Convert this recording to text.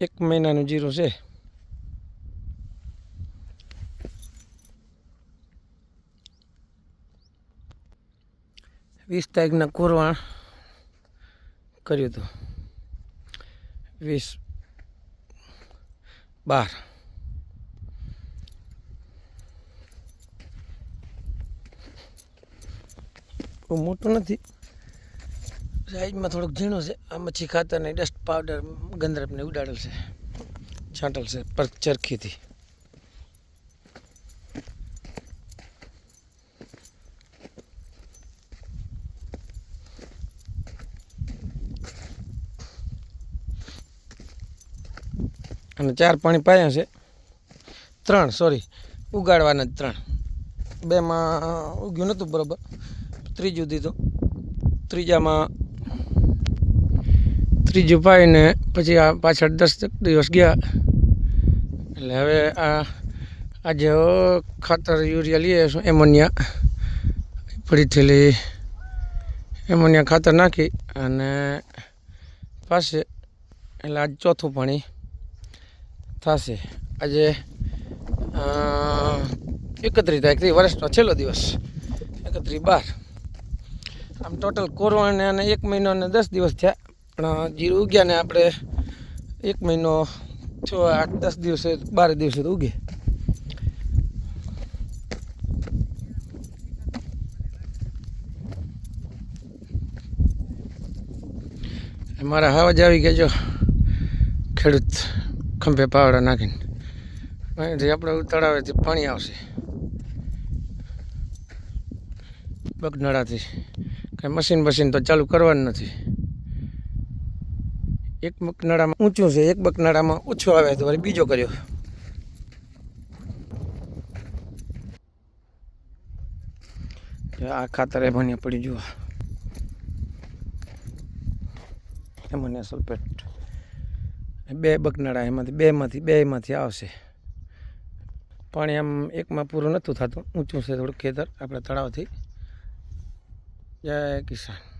એક મહિનાનું જીરું છે. વીસ તારીખના કોરવાણ કર્યું હતું. વીસ બાર. મોટું નથી. સાઈઝમાં થોડુંક ઝીણું છે. આ મચ્છી ખાતર ને ડસ્ટ પાવડર ગંદરપને ઉડાડેલ છે. છાંટેલ છે, પર ચરખીથી. અને ચાર પાણી પાયા છે. ત્રણ સોરી ઉગાડવાના જ ત્રણ. બેમાં ઉગ્યું નહોતું બરાબર. ત્રીજું દીધું. ત્રીજામાં ત્રીજું પાઈને પછી આ પાછળ દસ દિવસ ગયા. એટલે હવે આ આજે ખાતર યુરિયા લઈએ છું, એમોનિયા. પડી થયેલી એમોનિયા ખાતર નાખી અને પાસે એટલે આજ ચોથું પાણી થશે. આજે એકત્રીસ તારીખથી વર્ષનો છેલ્લો દિવસ, એકત્રીસ બાર. આમ ટોટલ કોરવાને અને એક મહિનો અને દસ દિવસ થયા. પણ જીરું ઉગ્યા ને આપણે એક મહિનો છ આઠ, દસ દિવસે, બાર દિવસે તો ઉગે. મારા હવા જ આવી ગયા જો, ખેડૂત ખંભે પાવડા નાખીને. અહીંથી આપણે તળાવેથી પાણી આવશે. બગનાળાથી કાંઈ મશીન મશીન તો ચાલુ કરવાનું નથી. એક બકનાળામાં ઊંચું છે, એક બકનાળામાં ઓછું આવે તો બીજો કર્યો. આ ખાતર મને પડી જુઓ. એમને સલ્ફેટ બે બકનાળા એમાંથી, બેમાંથી બેમાંથી આવશે. પાણી આમ એકમાં પૂરું નહોતું થતું, ઊંચું છે થોડુંક ખેતર, આપણે તળાવથી. જય કિસાન.